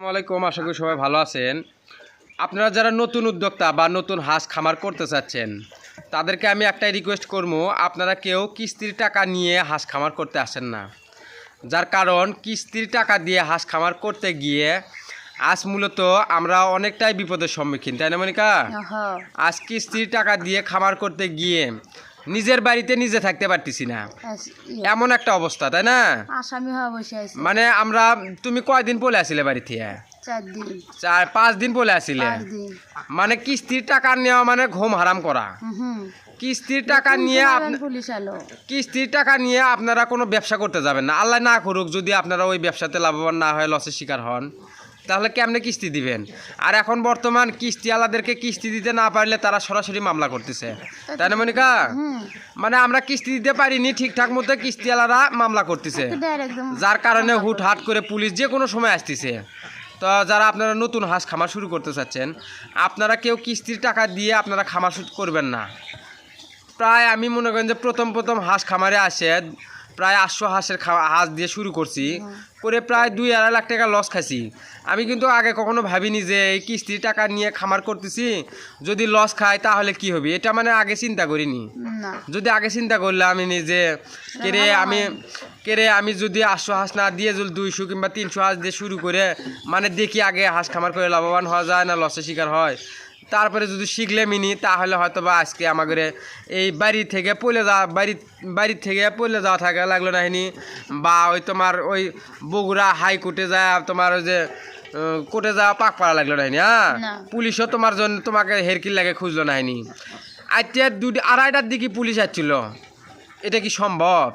আসসালামাইকুম আশা করি সবাই ভালো আছেন। আপনারা যারা নতুন উদ্যোক্তা বা নতুন হাঁস খামার করতে চাচ্ছেন তাদেরকে আমি একটাই রিকোয়েস্ট করব আপনারা কেউ কিস্তির টাকা নিয়ে হাঁস খামার করতে আসেন না। যার কারণ কিস্তির টাকা দিয়ে হাঁস খামার করতে গিয়ে আজ মূলত আমরা অনেকটাই বিপদের সম্মুখীন তাই না মনিকা? হ্যাঁ। আজ কিস্তির টাকা দিয়ে খামার করতে গিয়ে নিজের বাড়িতে নিজে থাকতে পারতেছি না। এমন একটা অবস্থা তাই না? আসামি হওয়া বসে আছে। মানে আমরা তুমি কয়দিন পলে আসলে বাড়ি থেকে চার পাঁচ দিন পলে আসিলে? মানে কিস্তির টাকা নেওয়া মানে ঘুম হারাম করা। কিস্তির টাকা নিয়ে কিস্তির টাকা নিয়ে আপনারা কোনো ব্যবসা করতে যাবেন না। আল্লাহ না করুক যদি আপনারা ওই ব্যবসাতে লাভবান না হয় লসের শিকার হন। তাহলে কেমনে কিস্তি দিবেন? আর এখন বর্তমান কিস্তি আলাদেরকে কিস্তি দিতে না পারলে তারা সরাসরি মামলা করতেছে। তাই না মনিকা? মানে আমরা কিস্তি দিতে পারিনি ঠিকঠাক মতো কিস্তি আলারা মামলা করতেছে। যার কারণে হুট হাট করে পুলিশ যে কোনো সময় আসতেছে। তো যারা আপনারা নতুন হাঁস খামার শুরু করতে চাচ্ছেন আপনারা কেউ কিস্তির টাকা দিয়ে আপনারা খামার শুরু করবেন না। প্রায় আমি মনে করেন যে প্রথম প্রথম হাঁস খামারে আসে প্রায় আটশো হাঁসের খা- হাঁস দিয়ে শুরু করছি। করে প্রায় দুই আড়াই লাখ টাকা লস খাইছি। আমি কিন্তু আগে কখনো ভাবিনি যে এই কিস্তির টাকা নিয়ে খামার করতেছি। যদি লস খাই তাহলে কি হবে? এটা মানে আগে চিন্তা করিনি। যদি আগে চিন্তা করলে আমি নিজে কেরে আমি কেরে আমি যদি আটশো হাঁস না দিয়ে যদি দুইশো কিংবা তিনশো হাঁস দিয়ে শুরু করে মানে দেখি আগে হাঁস খামার করে লাভবান হওয়া যায় না লসের শিকার হয়। তারপরে যদি শিখলে মিনি তাহলে হয়তো বা আজকে আমাদের এই বাড়ি থেকে পলে যাওয়া বাড়ি বাড়ি থেকে পলে যাওয়া থাকা লাগল না হিনি। বা ওই তোমার ওই বগুড়া হাইকোর্টে যায় তোমার ওই যে কোর্টে যাওয়া পাক পাড়া লাগল না হিনি হ্যাঁ? পুলিশও তোমার জন্য তোমাকে হেরকির লাগে খুঁজলো না হিনি। আজকে দুটি আড়াইটার দিকে পুলিশ আসছিল। এটা কি সম্ভব?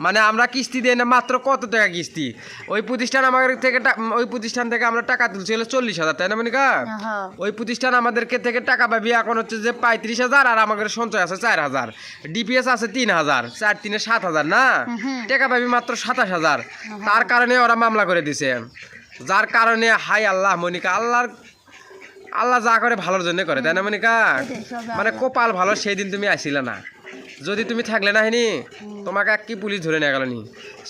মানে আমরা কিস্তি দিই না মাত্র কত টাকা কিস্তি? ওই প্রতিষ্ঠান আমাদের থেকে ওই প্রতিষ্ঠান থেকে আমরা টাকা তুলছি হলো চল্লিশ হাজার তাই না মনিকা? হ্যাঁ। ওই প্রতিষ্ঠান আমাদেরকে থেকে টাকা পাবি এখন হচ্ছে যে পঁয়ত্রিশ হাজার আর আমাদের সঞ্চয় আছে চার হাজার। ডিপিএস আছে তিন হাজার চার তিনে সাত হাজার না? টাকা পাবি মাত্র সাতাশ হাজার। তার কারণে ওরা মামলা করে দিছে। যার কারণে হাই আল্লাহ মনিকা আল্লাহর আল্লাহ যা করে ভালোর জন্য করে তাই না মনিকা? মানে কপাল ভালো সেই দিন তুমি আসিলে না। যদি তুমি থাকলে না হিনি তোমাকে কি পুলিশ ধরে নিয়ে গেল নি?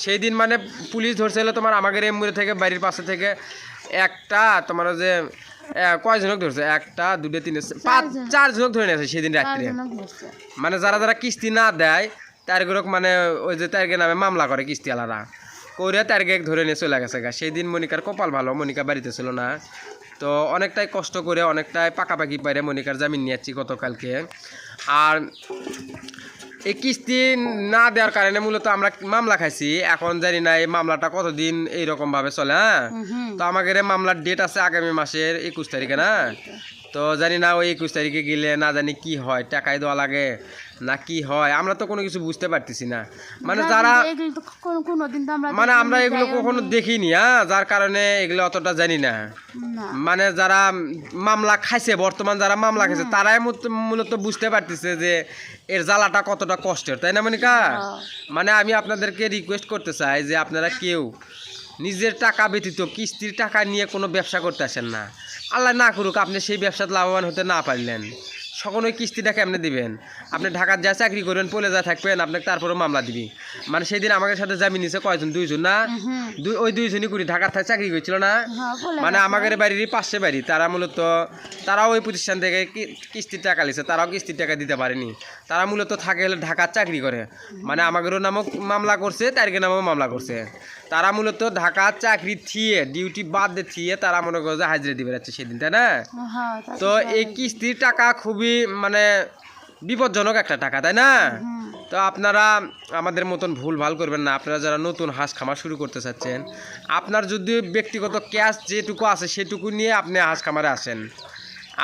সেই দিন মানে পুলিশ ধরছিল তোমার আমাদের এমুরে থেকে বাড়ির পাশে থেকে একটা তোমার ওই যে কয়জনক ধরছে? একটা দুটো তিনটে পাঁচ চারজনক ধরে নিয়েছে সেদিন রাত্রে। মানে যারা যারা কিস্তি না দেয় তারগুলোক মানে ওই যে তারকে নামে মামলা করে কিস্তি আলারা করে তারকে ধরে নিয়ে চলে গেছে গা। সেই দিন মনিকার কপাল ভালো মনিকা বাড়িতে ছিল না। তো অনেকটাই কষ্ট করে অনেকটাই পাকাপাকি পাইরে মনিকার জামিন নিয়েছি গতকালকে। আর এই কিস্তি না দেওয়ার কারণে মূলত আমরা মামলা খাইছি। এখন জানি না এই মামলাটা কতদিন এইরকম ভাবে চলে হ্যাঁ? তো আমাদের এই মামলার ডেট আছে আগামী মাসের একুশ তারিখে না? তো জানি না ওই একুশ তারিখে গেলে না জানি কি হয় টাকাই দেওয়া লাগে না কি হয় আমরা তো কোনো কিছু বুঝতে পারতেছি না। মানে যারা মানে আমরা এগুলো কখনো দেখিনি হ্যাঁ যার কারণে এগুলো অতটা জানি না। মানে যারা মামলা খাইছে বর্তমান যারা মামলা খাইছে তারাই মূলত- মূলত বুঝতে পারতেছে যে এর জ্বালাটা কতটা কষ্টের তাই না মনিকা? হ্যাঁ। মানে আমি আপনাদেরকে রিকোয়েস্ট করতে চাই যে আপনারা কেউ নিজের টাকা ব্যতীত কিস্তির টাকা নিয়ে কোনো ব্যবসা করতে আসেন না। আল্লাহ না করুক আপনি সেই ব্যবসাতে লাভবান হতে না পারলেন। সকল ওই কিস্তিটা কেমনে দিবেন? আপনি ঢাকার যা চাকরি করবেন পলে যা থাকবেন আপনাকে তারপরেও মামলা দিবি। মানে সেই দিন আমাদের সাথে জামিন নিছে কয়জন? দুইজন না? দুই ওই দুইজনই করি ঢাকার থেকে চাকরি করছিল না? হ্যাঁ মানে আমাদের বাড়িরই পাশে বাড়ি। তারা মূলত তারাও ওই প্রতিষ্ঠান থেকে কিস্তির টাকা লিছে তারাও কিস্তির টাকা দিতে পারেনি। তারা মূলত থাকে হলে ঢাকার চাকরি করে। মানে আমাদেরও নামক মামলা করছে তারিখে নামও মামলা করছে। তারা মূলত ঢাকার চাকরি থিয়ে ডিউটি বাদ দিয়ে থিয়ে তারা মনে করে যে হাজিরা দিবে যাচ্ছে সেদিন তাই না? হ্যাঁ তো এই কিস্তির টাকা খুবই মানে বিপজ্জনক একটা টাকা তাই না? তো আপনারা আমাদের মতন ভুল ভালো করবেন না। আপনারা যারা নতুন হাঁস খামার শুরু করতে চাচ্ছেন আপনার যদি ব্যক্তিগত ক্যাশ যেটুকু আছে সেটুকু নিয়ে আপনি হাঁস খামারে আসেন।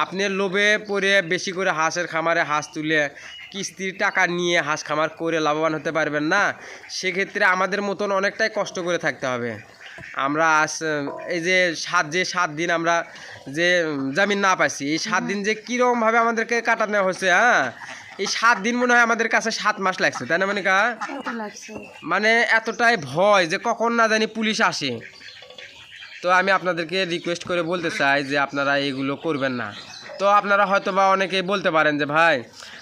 আপনি লোভে পড়ে বেশি করে হাঁসের খামারে হাঁস তুলে কিস্তির টাকা নিয়ে হাঁস খামার করে লাভবান হতে পারবেন না সেক্ষেত্রে আমাদের মতন অনেকটাই কষ্ট করে থাকতে হবে। আমরা এই যে সাত যে সাত দিন আমরা যে জামিন না পাইছি এই সাত দিন যে কীরকমভাবে আমাদেরকে কাটানো হয়েছে হ্যাঁ? এই সাত দিন মনে হয় আমাদের কাছে সাত মাস লাগছে তাই না কত লাগছে। মানে এতটাই ভয় যে কখন না জানি পুলিশ আসে। তো আমি আপনাদেরকে রিকোয়েস্ট করে বলতে চাই যে আপনারা এগুলো করবেন না। তো আপনারা হয়তো বা অনেকেই বলতে পারেন যে ভাই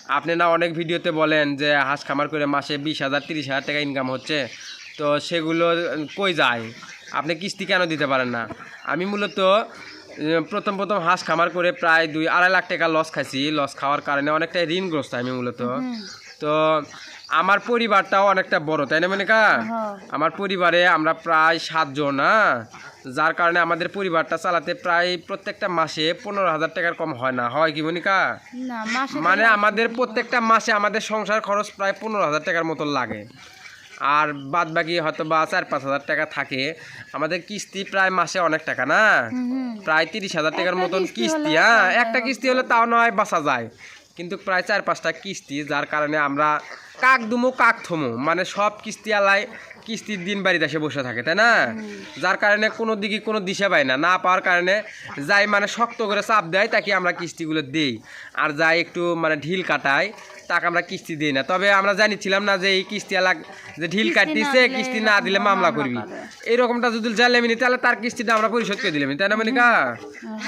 আপনি না অনেক ভিডিওতে বলেন যে হাঁস খামার করে মাসে বিশ হাজার তিরিশ হাজার টাকা ইনকাম হচ্ছে। তো সেগুলো কই যায়? আপনি কিস্তি কেন দিতে পারেন না? আমি মূলত প্রথম প্রথম হাঁস খামার করে প্রায় দুই আড়াই লাখ টাকা লস খাইছি। লস খাওয়ার কারণে অনেকটা ঋণগ্রস্ত আমি মূলত। তো আমার পরিবারটাও অনেকটা বড় তাই না মনিকা? হ্যাঁ। আমার পরিবারে আমরা প্রায় সাতজন হ্যাঁ? যার কারণে আমাদের পরিবারটা চালাতে প্রায় প্রত্যেকটা মাসে পনেরো হাজার টাকার কম হয় না। হয় কি মনিকা? মানে আমাদের প্রত্যেকটা মাসে আমাদের সংসার খরচ প্রায় পনেরো হাজার টাকার মতন লাগে। আর বাদ বাকি হয়তো বা চার পাঁচ হাজার টাকা থাকে। আমাদের কিস্তি প্রায় মাসে অনেক টাকা না? প্রায় তিরিশ হাজার টাকার মতন কিস্তি কিস্তি হ্যাঁ? একটা কিস্তি হলে তাও নয় বাঁচা যায়। কিন্তু প্রায় চার পাঁচটা কিস্তি যার কারণে আমরা কাক দুমো কাক থমো মানে সব কিস্তি আলায় কিস্তির দিন বাড়িতে এসে বসে থাকে তাই না? যার কারণে কোনো দিকে কোনো দিশা পায় না না পাওয়ার কারণে যাই মানে শক্ত করে চাপ দেয় তাকে আমরা কিস্তিগুলো দিই। আর যাই একটু মানে ঢিল কাটায় তাকে আমরা কিস্তি দিই না। তবে আমরা জানিছিলাম না যে এই কিস্তি আলাক যে ঢিল কাটতিছে কিস্তি না দিলে মামলা করবি। করে। এইরকমটা যদি জানলে মিনি তাহলে তার কিস্তিটা আমরা পরিশোধ করে দিলাম তাই না মনিকা?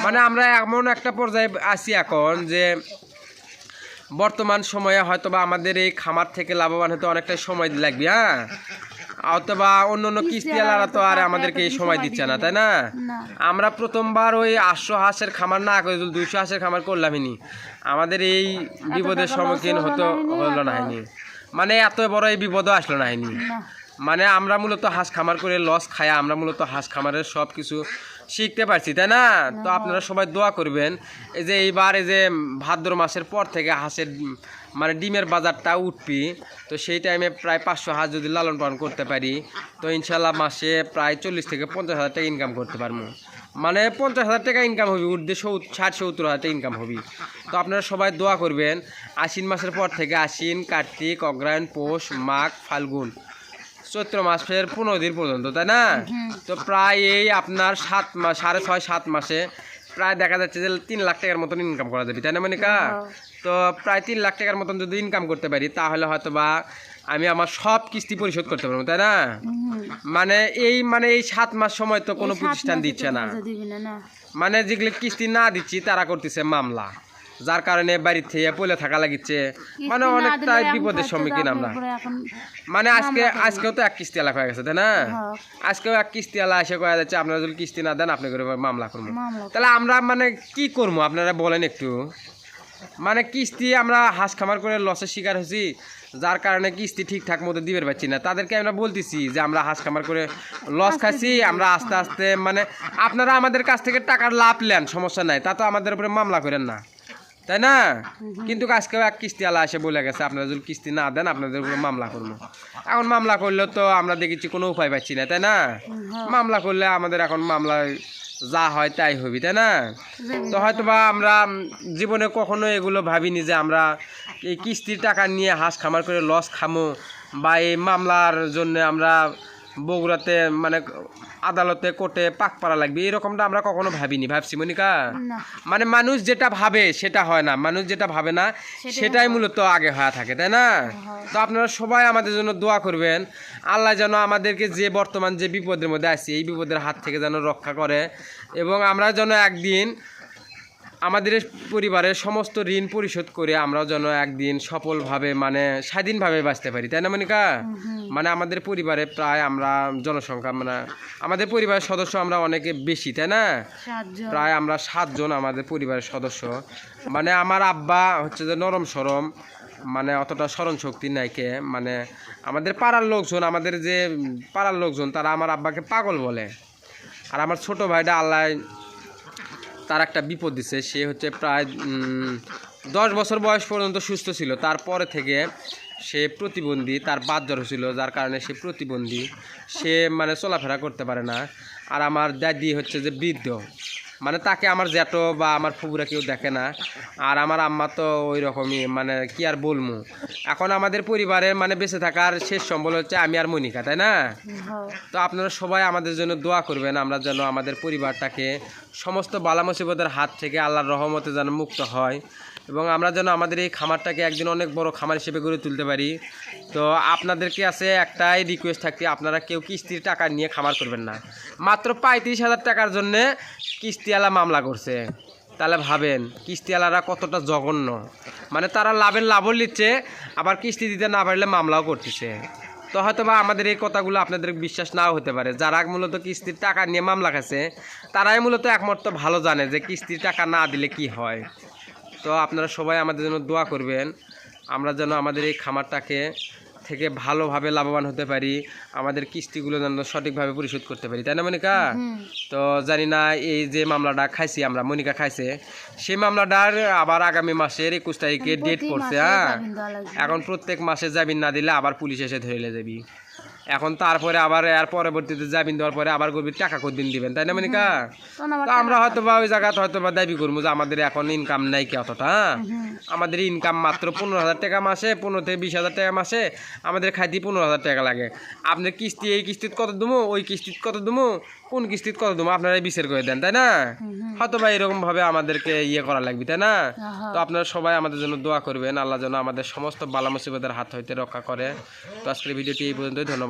মানে আমরা এমন একটা পর্যায়ে আছি এখন যে বর্তমান সময়ে হয়তো বা আমাদের এই খামার থেকে লাভবান হতে অনেকটা সময় লাগবে হ্যাঁ? অথবা অন্য অন্য কিস্তিওয়ালারা তো আর আমাদেরকে এই সময় দিচ্ছে না তাই না? আমরা প্রথমবার ওই আটশো হাঁসের খামার না করে দুইশো হাঁসের খামার করলামই নি আমাদের এই বিপদের সম্মুখীন হতো হলো না হয়নি মানে এত বড় এই বিপদও আসলো না হয়নি মানে আমরা মূলত হাঁস খামার করে লস খায়া আমরা মূলত হাঁস খামারের সব কিছু শিখতে পারছি তাই না? তো আপনারা সবাই দোয়া করবেন। এই যে এইবার এই যে ভাদ্র মাসের পর থেকে হাঁসের মানে ডিমের বাজারটা উঠবি তো সেই টাইমে প্রায় পাঁচশো হাঁস যদি লালন পালন করতে পারি তো ইনশাল্লাহ মাসে প্রায় চল্লিশ থেকে পঞ্চাশ হাজার টাকা ইনকাম করতে পারব। মানে পঞ্চাশ হাজার টাকা ইনকাম হবে সৌ- ষাট সত্তর হাজার টাকা ইনকাম হবে। তো আপনারা সবাই দোয়া করবেন আশ্বিন মাসের পর থেকে আশ্বিন কার্তিক অগ্রায়ণ পৌষ মাঘ ফাল্গুন। চৈত্র মাসের পনেরো দিন পর্যন্ত তাই না? তো প্রায় এই আপনার সাত মাস সাড়ে ছয় সাত মাসে প্রায় দেখা যাচ্ছে যে তিন লাখ টাকার মতন ইনকাম করা যাবে তাই না মনিকা? তো প্রায় তিন লাখ টাকার মতন যদি ইনকাম করতে পারি তাহলে হয়তো বা আমি আমার সব কিস্তি পরিশোধ করতে পারব তাই না? মানে এই মানে এই সাত মাস সময় তো কোনো প্রতিষ্ঠান দিচ্ছে না। মানে যেগুলো কিস্তি না দিচ্ছি তারা করতেছে মামলা। যার কারণে বাড়ির থেকে পলে থাকা লাগিচ্ছে। মানে অনেকটাই বিপদের সম্মুখীন আমরা। মানে আজকে আজকেও তো এক কিস্তি এলাকা হয়ে গেছে তাই না। আজকেও এক কিস্তি এলা এসে কয়া যাচ্ছে আপনারা যদি কিস্তি না দেন আপনি করে মামলা করব। তাহলে আমরা মানে কি করব? আপনারা বলেন একটু। মানে কিস্তি আমরা হাঁস খামার করে লসের শিকার হয়েছি যার কারণে কিস্তি ঠিকঠাক মতো দিবে পারছি না। তাদেরকে আমরা বলতেছি যে আমরা হাঁস খামার করে লস খাচ্ছি আমরা আস্তে আস্তে মানে আপনারা আমাদের কাছ থেকে টাকার লাভ নেন সমস্যা নাই তা তো আমাদের উপরে মামলা করেন না। তাই না? কিন্তু আজকেও এক কিস্তি আলা এসে বলে গেছে আপনারা যদি কিস্তি না দেন আপনাদের উপরে মামলা করব। এখন মামলা করলে তো আমরা দেখেছি কোনো উপায় পাচ্ছি না তাই না? মামলা করলে আমাদের এখন মামলায় যা হয় তাই হবি তাই না? তো হয়তো বা আমরা জীবনে কখনো এগুলো ভাবিনি যে আমরা এই কিস্তির টাকা নিয়ে হাঁস খামার করে লস খামো বা এই মামলার জন্য আমরা বগুড়াতে মানে আদালতে কোর্টে পাক পাড়া লাগবে এরকমটা আমরা কখনো ভাবিনি। ভাবছি মনিকা মানে মানুষ যেটা ভাবে সেটা হয় না। মানুষ যেটা ভাবে না সেটাই মূলত আগে হয়ে থাকে তাই না? তো আপনারা সবাই আমাদের জন্য দোয়া করবেন আল্লাহ যেন আমাদেরকে যে বর্তমান যে বিপদের মধ্যে আছি এই বিপদের হাত থেকে যেন রক্ষা করে এবং আমরা যেন একদিন আমাদের পরিবারের সমস্ত ঋণ পরিশোধ করে আমরাও যেন একদিন সফলভাবে মানে স্বাধীনভাবে বাঁচতে পারি তাই না মনিকা? মানে আমাদের পরিবারে প্রায় আমরা জনসংখ্যা মানে আমাদের পরিবারের সদস্য আমরা অনেকে বেশি তাই না? প্রায় আমরা সাতজন আমাদের পরিবারের সদস্য। মানে আমার আব্বা হচ্ছে যে নরম সরম মানে অতটা স্মরণ শক্তি নাইকে মানে আমাদের পাড়ার লোকজন আমাদের যে পাড়ার লোকজন তারা আমার আব্বাকে পাগল বলে। আর আমার ছোট ভাইটা আল্লাহ তার একটা বিপদ দিছে, সে হচ্ছে প্রায় দশ বছর বয়স পর্যন্ত সুস্থ ছিল। তারপরে থেকে সে প্রতিবন্ধী, তার বাদ জ্বর হয়েছিল যার কারণে সে প্রতিবন্ধী। সে মানে চলাফেরা করতে পারে না। আর আমার দাদি হচ্ছে যে বৃদ্ধ। মানে তাকে আমার জ্যাঠো বা আমার ফুবুরা কেউ দেখে না। আর আমার আম্মা তো ওই রকমই মানে কি আর বলব এখন আমাদের পরিবারের মানে বেঁচে থাকার শেষ সম্বল হচ্ছে আমি আর মনিকা তাই না? হ্যাঁ। তো আপনারা সবাই আমাদের জন্য দোয়া করবেন আমরা যেন আমাদের পরিবারটাকে সমস্ত বালা মুসিবতের হাত থেকে আল্লাহর রহমতে যেন মুক্ত হয়। এবং আমরা যেন আমাদের এই খামারটাকে একদিন অনেক বড় খামার হিসেবে গড়ে তুলতে পারি। তো আপনাদেরকে আছে একটাই রিকোয়েস্ট থাকতে আপনারা কেউ কিস্তির টাকা নিয়ে খামার করবেন না। মাত্র পঁয়ত্রিশ হাজার টাকার জন্যে কিস্তিওয়ালা মামলা করছে। তাহলে ভাবেন, কিস্তিওয়ালারা কতটা জঘন্য। মানে তারা লাভের লাভও নিচ্ছে, আবার কিস্তি দিতে না পারলে মামলাও করতেছে। তো হয়তো বা আমাদের এই কথাগুলো আপনাদের বিশ্বাস নাও হতে পারে। যারা মূলত কিস্তির টাকা নিয়ে মামলা খাচ্ছে তারাই মূলত একমাত্র ভালো জানে যে কিস্তির টাকা না দিলে কি হয়। তো আপনারা সবাই আমাদের জন্য দোয়া করবেন। আমরা যেন আমাদের এই খামারটাকে থেকে ভালোভাবে লাভবান হতে পারি আমাদের কিস্তিগুলো যেন সঠিকভাবে পরিশোধ করতে পারি। তাই না মনিকা? তো জানি না এই যে মামলাটা খাইছি আমরা মনিকা খাইছে। সেই মামলাটার আবার আগামী মাসের একুশ তারিখে ডেট পড়ছে হ্যাঁ। এখন প্রত্যেক মাসে জামিন না দিলে আবার পুলিশ এসে ধরে যাবি। এখন তারপরে আবার এর পরবর্তীতে জামিন দেওয়ার পরে আবার গভীর টাকা কদিন দিবেন তাই না মনিকা? তো আমরা হয়তো বা ওই জায়গাতে হয়তো বা দাবি করব যে আমাদের এখন ইনকাম নাই কি অতটা হ্যাঁ? আমাদের ইনকাম মাত্র পনেরো হাজার টাকা মাসে পনেরো থেকে বিশ হাজার টাকা মাসে আমাদের খাইতে পনেরো হাজার টাকা লাগে। আপনার কিস্তি এই কিস্তিত কত দুমো ওই কিস্তিত কত দুমো কোন কিস্তিত কত দুমো আপনারা বিচার করে দেন তাই না? হয়তো বা এরকম ভাবে আমাদেরকে ইয়ে করা লাগবে তাই না? তো আপনারা সবাই আমাদের জন্য দোয়া করবেন আল্লাহ যেন আমাদের সমস্ত বালা মুসিবতের হাত হইতে রক্ষা করে। তো আজকের ভিডিওটি এই পর্যন্তই